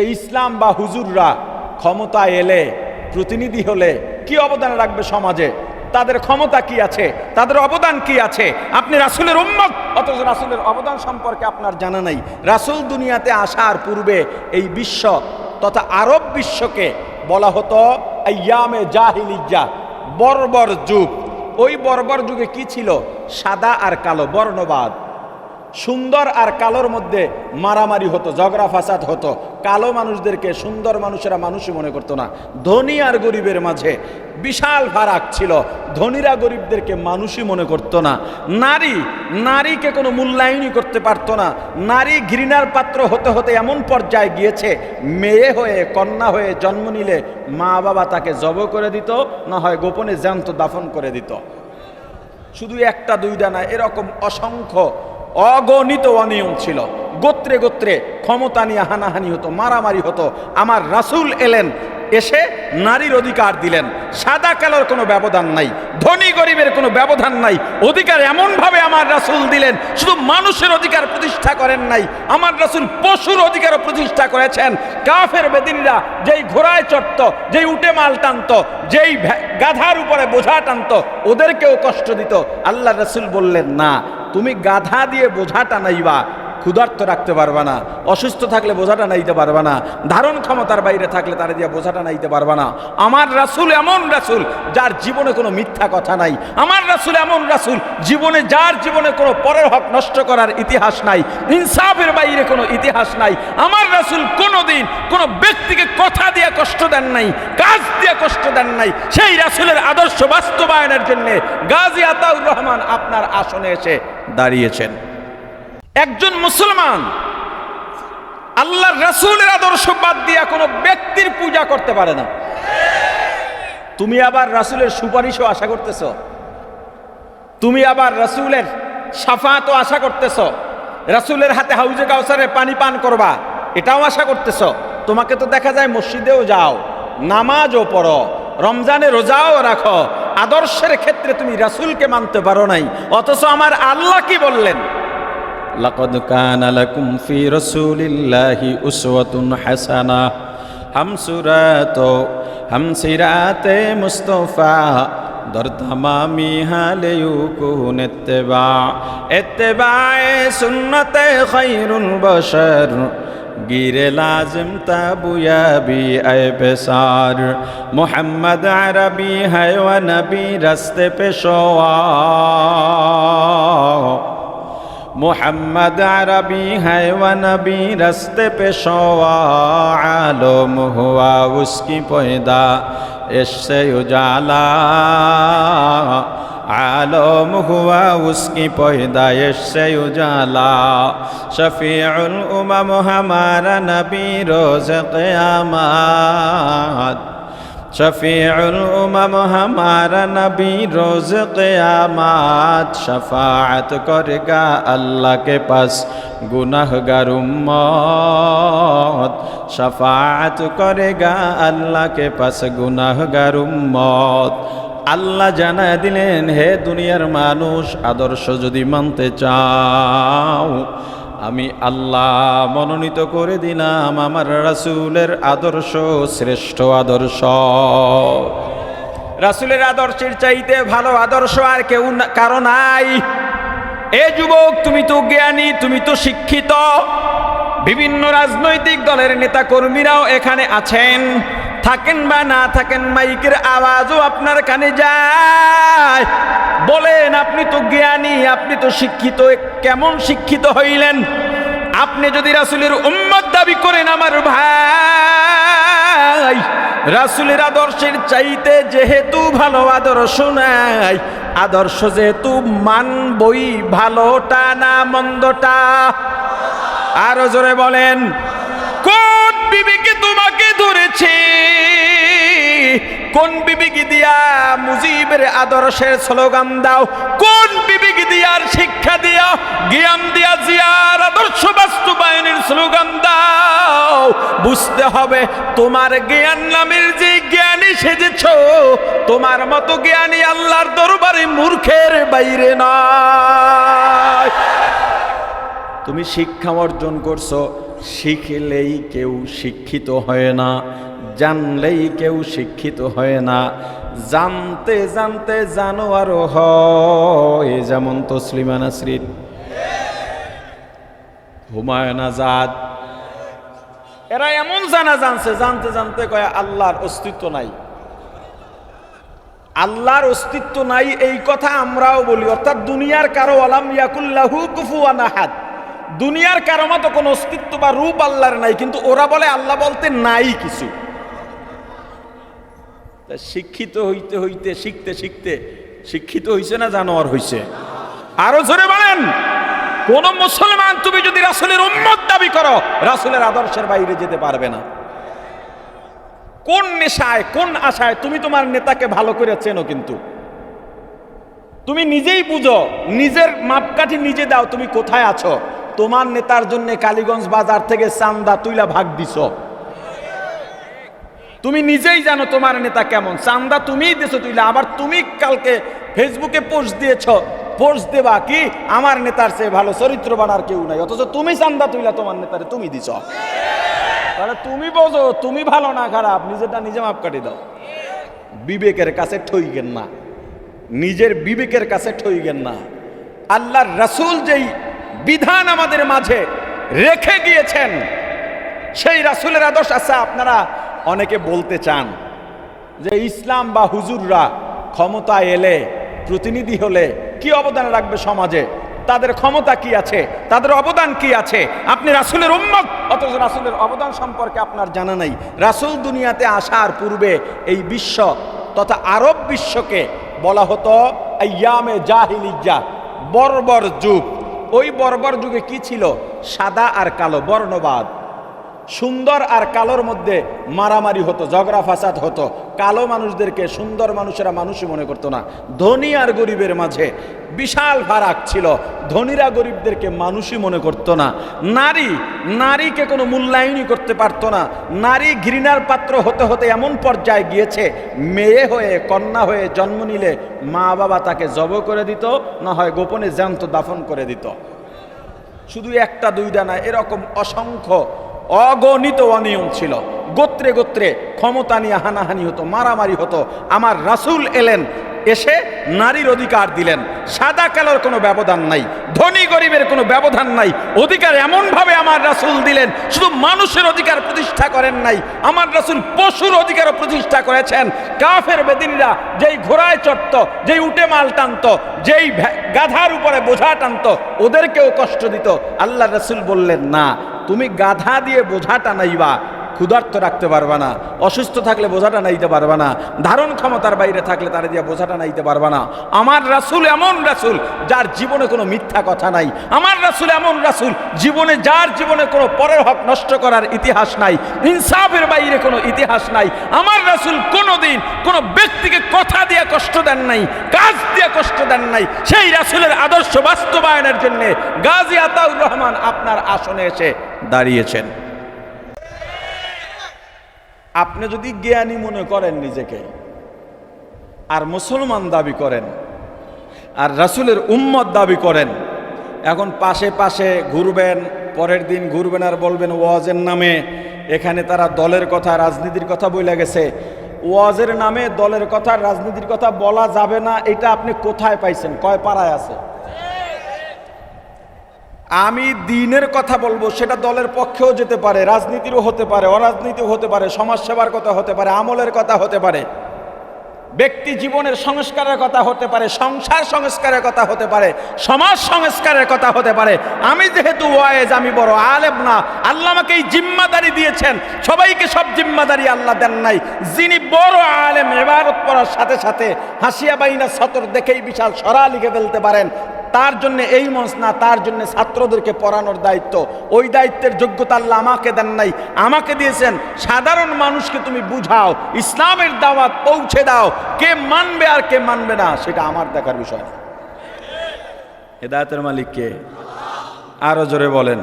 ইসলাম বা হুজুররা ক্ষমতা এলে, প্রতিনিধি হলে কি অবদান রাখবে সমাজে? তাদের ক্ষমতা কি আছে? তাদের অবদান কি আছে? আপনি রাসুলের উম্মত, অথচ রাসুলের অবদান সম্পর্কে আপনার জানা নাই। রাসুল দুনিয়াতে আসার পূর্বে এই বিশ্ব তথা আরব বিশ্বকে বলা হতো ইয়ামে জাহিলিজ্জা বর্বর যুগ। ওই বর্বর যুগে কি ছিল? সাদা আর কালো, বর্ণবাদ। সুন্দর আর কালোর মধ্যে মারামারি হতো, ঝগড়া ফাসাদ হতো। কালো মানুষদেরকে সুন্দর মানুষেরা মানুষই মনে করতো না। ধনী আর গরিবের মাঝে বিশাল ফারাক ছিল। ধনীরা গরিবদেরকে মানুষই মনে করতো না। নারী, নারীকে কোনো মূল্যায়নই করতে পারতো না। নারী ঘৃণার পাত্র হতে হতে এমন পর্যায়ে গিয়েছে, মেয়ে হয়ে, কন্যা হয়ে জন্ম নিলে মা বাবা তাকে জব করে দিত, না হয় গোপনে জ্যান্ত দাফন করে দিত। শুধু একটা দুইটা না, এরকম অসংখ্য অগণিত অনিয়ম ছিল। গোত্রে গোত্রে ক্ষমতা নিয়ে হানাহানি হতো, মারামারি হতো। আমার রাসূল এলেন, এসে নারীর অধিকার দিলেন। সাদা কালোর কোনো ব্যবধান নাই, ধনী গরিবের কোনো ব্যবধান নাই। অধিকার এমনভাবে আমার রাসূল দিলেন, শুধু মানুষের অধিকার প্রতিষ্ঠা করেন নাই, আমার রাসুল পশুর অধিকারও প্রতিষ্ঠা করেছেন। কাফের বেদিনরা যেই ঘোড়ায় চড়ত, যেই উটে মাল টানত, যেই গাধার উপরে বোঝা টানত, ওদেরকেও কষ্ট দিত। আল্লাহ রসুল বললেন, না তুমি গাধা দিয়ে বোঝা টানাইবা ক্ষুধার্ত রাখতে পারবা না, অসুস্থ থাকলে বোঝাটা নাইতে পারবা না, ধারণ ক্ষমতার বাইরে থাকলে তারা দিয়ে বোঝাটা নাইতে পারবা না। আমার রাসুল এমন রাসুল যার জীবনে কোনো মিথ্যা কথা নাই। আমার রাসুল এমন রাসূল জীবনে যার জীবনে কোনো পরের হক নষ্ট করার ইতিহাস নাই, ইনসাফের বাইরে কোনো ইতিহাস নাই। আমার রাসূল কোনোদিন কোনো ব্যক্তিকে কথা দিয়ে কষ্ট দেন নাই, কাজ দিয়ে কষ্ট দেন নাই। সেই রাসুলের আদর্শ বাস্তবায়নের জন্য গাজী আতাউর রহমান আপনার আসনে এসে দাঁড়িয়েছেন। একজন মুসলমান আল্লাহ রাসূলের আদর্শ বাদ দিয়া কোনো ব্যক্তির পূজা করতে পারে না। তুমি আবার রাসূলের সুপারিশও আশা করতেছ। তুমি আবার রাসূলের সাফাতও আশা করতেছ। রাসূলের হাতে হাউজে কাউসারে পানি পান করবা, এটাও আশা করতেছ। তোমাকে তো দেখা যায় মসজিদেও যাও, নামাজও পড়ো, রমজানে রোজাও রাখো, আদর্শের ক্ষেত্রে তুমি রাসূলকে মানতে পারো নাই, অথচ আমার আল্লাহ কি বললেন? লাকদ কানা লাকুম ফি রাসূলিল্লাহি উসওয়াতুন হাসানা হামসুরাত হামসিরাতে মুস্তাফা در تمامی حال یکون اتباع اتباع سنت خیر البشر گیر لازم تبویا بی اے پسار محمد عربی ہے و نبی رست پشوا মোহাম্মদ আরবি হ্যাঁ নবী রস্তে পে শোয়া আলম হুয়া উসকি পয়দা এসে উজালা عالم ہوا اس کی پیدائش سے اجالا شفیع الامم ہمارا نبی روز قیامت শফিউল উমম হমার নবী রোজ কেয়ামাত শফাত করে গা আল্লাহ কে পাস। গুনাহগার উম্মত করে করেগা আল্লাহ কে পাস। গুনাহগার উম্মত আল্লাহ জানা দিলেন, হে দুনিয়ার মানুষ, আদর্শ যদি মানতে চাও আমি আল্লাহ মনোনীত করে দিলাম আমার রাসূলের আদর্শ, শ্রেষ্ঠ আদর্শ। রাসূলের আদর্শের চাইতে ভালো আদর্শ আর কেউ কারও নাই। এ যুবক, তুমি তো জ্ঞানী, তুমি তো শিক্ষিত। বিভিন্ন রাজনৈতিক দলের নেতা কর্মীরাও এখানে আছেন। থাকেন বা না থাকেন, মাইকের আওয়াজও আপনার কানে যায়। বলেন, আপনি তো জ্ঞানী, আপনি তো শিক্ষিত কেমন শিক্ষিত হইলেন? আপনি যদি রাসূলের উম্মত দাবি করেন আমার ভাই, রাসূলের আদর্শের চাইতে যেহেতু ভালো আদর্শ নাই, আদর্শ যেহেতু মানবই ভালোটা না মন্দটা? আরও জোরে বলেন, কোন বিবিকে তোমাকে ধরেছে? কোন বিবিকে দিয়া মুজিবের আদর্শের স্লোগান দাও? কোন বিবিকে দিয়ার শিক্ষা দিয়া জ্ঞান দিয়া জিয়ার আদর্শ বাস্তবায়নের স্লোগান দাও। বুঝতে হবে, তোমার জ্ঞান নামের যে জ্ঞানী সেজেছ, তোমার মতো জ্ঞানী আল্লাহর দরবারে মূর্খের বাইরে নয়। তুমি শিক্ষা অর্জন করছ, শিখলেই কেউ শিক্ষিত হয় না। জানলেই কেউ শিক্ষিত হয় না। জানতে জানতে জানোয়ারও হয়, যেমন তসলিমা নাসরিন। হুমায়ুন আজাদ। এরা এমন জানা জানছে, জানতে জানতে কয়, আল্লাহর অস্তিত্ব নাই। আল্লাহর অস্তিত্ব নাই, এই কথা আমরাও বলি। অর্থাৎ দুনিয়ার কারও আলাম ইয়াকুল্লাহু কুফুয়ান আহাদ। দুনিয়ার কারও মতো কোনো অস্তিত্ব বা রূপ আল্লাহর নাই, কিন্তু ওরা বলে, আল্লাহ বলতে নাই কিছু। তা শিক্ষিত হইতে হইতে, শিখতে শিখতে, শিক্ষিত হইছে না জানোয়ার হইছে? আরও জোরে বলেন, কোন মুসলমান তুমি যদি রাসুলের উম্মত দাবি করো, রাসুলের আদর্শের বাইরে যেতে পারবে না। কোন নেশায়, কোন আশায় তুমি তোমার নেতাকে ভালো করে চেনো কিন্তু? তুমি নিজেই বুঝো, নিজের মাপকাঠি নিজে দাও, তুমি কোথায় আছো? তোমার নেতার জন্য কালীগঞ্জ বাজার থেকে চান্দা তুইলা ভাগ দিছ। তুমি নিজেই জানো তোমার নেতা কেমন। চান্দা তুমিই দিছো, তুইলা আবার তুমি কালকে ফেসবুকে পোস্ট দিয়েছ। পোস্ট দেবা কি? আমার নেতার চেয়ে ভালো চরিত্রবান আর কেউ নাই। অথচ তুমি চান্দা তুইলা তোমার নেতারে তুমি দিছ। তাহলে তুমি বোঝো, তুমি ভালো না খারাপ, নিজেরটা নিজে মাপ কাটি দাও। বিবেকের কাছে ঠইগেন না। নিজের বিবেকের কাছে ঠইগেন না। আল্লাহর রাসূল যেই বিধান আমাদের মাঝে রেখে গিয়েছেন, সেই রাসূলের আদর্শ আছে আপনারা অনেকে বলতে চান যে ইসলাম বা হুজুররা ক্ষমতা এলে, প্রতিনিধি হলে কি অবদান রাখবে সমাজে? তাদের ক্ষমতা কি আছে? তাদের অবদান কি আছে? আপনি রাসূলের উম্মত? অথচ রাসুলের অবদান সম্পর্কে আপনার জানা নাই। রাসূল দুনিয়াতে আসার পূর্বে এই বিশ্ব তথা আরব বিশ্বকে বলা হতো ইয়ামে জাহিলিজ্জা বর্বর যুগ। ওই বর্বর যুগে কি ছিল? সাদা আর কালো, বর্ণবাদ। সুন্দর আর কালোর মধ্যে মারামারি হতো, ঝগড়া ফাসাদ হতো। কালো মানুষদেরকে সুন্দর মানুষেরা মানুষই মনে করতো না। ধনী আর গরিবের মাঝে বিশাল ফারাক ছিল। ধনীরা গরিবদেরকে মানুষই মনে করতো না। নারী, নারীকে কোনো মূল্যায়নই করতে পারতো না। নারী ঘৃণার পাত্র হতে হতে এমন পর্যায়ে গিয়েছে, মেয়ে হয়ে, কন্যা হয়ে জন্ম নিলে মা বাবা তাকে জব করে দিত, না হয় গোপনে জ্যান্ত দাফন করে দিত। শুধু একটা, দুইটা না, এরকম অসংখ্য অগণিত অনিয়ম ছিল। গোত্রে গোত্রে ক্ষমতা নিয়ে হানাহানি হতো, মারামারি হতো। আমার রাসূল এলেন, এসে নারীর অধিকার দিলেন। সাদা কালোর কোনো ব্যবধান নাই, ধনী গরিবের কোনো ব্যবধান নাই। অধিকার এমনভাবে আমার রাসূল দিলেন, শুধু মানুষের অধিকার প্রতিষ্ঠা করেন নাই, আমার রাসূল পশুর অধিকারও প্রতিষ্ঠা করেছেন। কাফের বেদিনীরা যেই ঘোড়ায় চড়ত, যেই উটে মাল টানত, যেই গাধার উপরে বোঝা টানত, ওদেরকেও কষ্ট দিত। আল্লাহ রাসূল বললেন, না তুমি গাধা দিয়ে বোঝা টানাইবা ক্ষুধার্ত রাখতে পারবা না, অসুস্থ থাকলে বোঝাটা নাইতে পারবা না, ধারণ ক্ষমতার বাইরে থাকলে তারা দিয়ে বোঝাটা নাইতে পারবা না। আমার রাসুল এমন রাসুল যার জীবনে কোনো মিথ্যা কথা নাই। আমার রাসুল এমন রাসুল জীবনে, যার জীবনে কোনো পরের হক নষ্ট করার ইতিহাস নাই, ইনসাফের বাইরে কোনো ইতিহাস নাই। আমার রাসূল কোনোদিন কোনো ব্যক্তিকে কথা দিয়ে কষ্ট দেন নাই, কাজ দিয়ে কষ্ট দেন নাই। সেই রাসুলের আদর্শ বাস্তবায়নের জন্যে গাজী আতাউর রহমান আপনার আসনে এসে দাঁড়িয়েছেন। আপনি যদি জ্ঞানী মনে করেন নিজেকে, আর মুসলমান দাবি করেন, আর রাসূলের উম্মত দাবি করেন, এখন পাশে পাশে ঘুরবেন, পরের দিন ঘুরবেন আর বলবেন, ওয়াজের নামে এখানে তারা দলের কথা, রাজনীতির কথা বলে গেছে। ওয়াজের নামে দলের কথা, রাজনীতির কথা বলা যাবে না, এটা আপনি কোথায় পাইছেন? কয় পাড়ায় আছে? আমি দিনের কথা বলব, সেটা দলের পক্ষেও যেতে পারে, রাজনীতিরও হতে পারে, অরাজনীতিও হতে পারে, সমাজসেবার কথা হতে পারে, আমলের কথা হতে পারে, ব্যক্তি জীবনের সংস্কারের কথা হতে পারে, সংসার সংস্কারের কথা হতে পারে, সমাজ সংস্কারের কথা হতে পারে। আমি যেহেতু ওয়ায়েজ, আমি বড় আলেম না, আল্লাহ আমাকে এই জিম্মাদারি দিয়েছেন সবাইকে সব জিম্মাদারি আল্লাহ দেন নাই। যিনি বড় আলেম, এবারত পড়ার সাথে সাথে হাসিয়া বাইনা সতর দেখেই বিশাল সরা লিখে ফেলতে পারেন। তার জন্য এই মঞ্চ না, তার জন্য ছাত্রদেরকে পড়ানোর দায়িত্ব। ওই দায়িত্বের যোগ্যতা আল্লাহ আমাকে দেন নাই। আমাকে দিয়েছেন, সাধারণ মানুষকে তুমি বুঝাও, ইসলামের দাওয়াত পৌঁছে দাও, কে মানবে আর কে মানবে না, সেটা আমার দেখার বিষয় হেদায়তের মালিক কে আরও জোরে বলেন।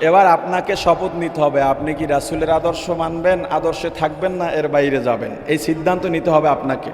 এবার আপনাকে শপথ নিতে হবে। আপনি কি রাসুলের আদর্শ মানবেন, আদর্শে থাকবেন না এর বাইরে যাবেন? এই সিদ্ধান্ত নিতে হবে আপনাকে।